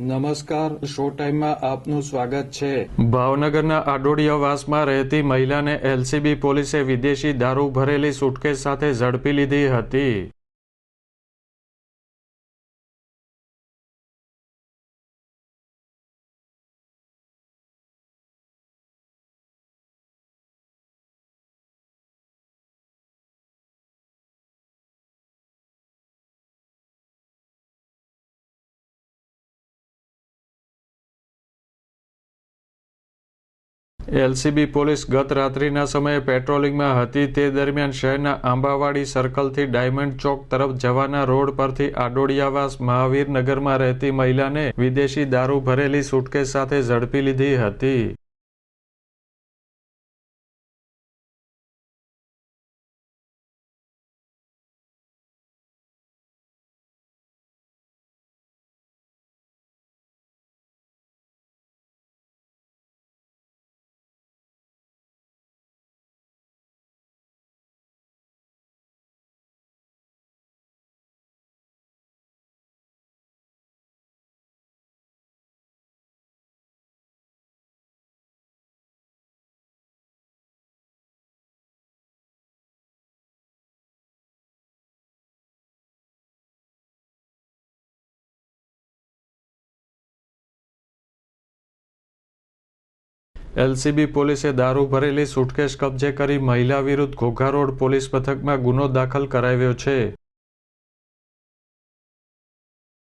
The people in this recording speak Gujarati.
નમસ્કાર, શો ટાઈમમાં આપનું સ્વાગત છે. ભાવનગરના આડોડિયાવાસમાં રહેતી મહિલાને એલસીબી પોલીસે વિદેશી દારૂ ભરેલી સુટકેસ સાથે ઝડપી લીધી હતી. એલસીબી પોલીસ ગત રાત્રિના સમયે પેટ્રોલિંગમાં હતી. તે દરમિયાન શહેરના આંબાવાડી સર્કલથી ડાયમંડ ચોક તરફ જવાના રોડ પરથી આડોડિયાવાસ મહાવીરનગરમાં રહેતી મહિલાને વિદેશી દારૂ ભરેલી સુટકેસ સાથે ઝડપી લીધી હતી. એલસીબી પોલીસે દારૂ ભરેલી સુટકેસ કબજે કરી મહિલા વિરુદ્ધ ઘોઘા રોડ પોલીસ મથકમાં ગુનો દાખલ કરાવ્યો છે.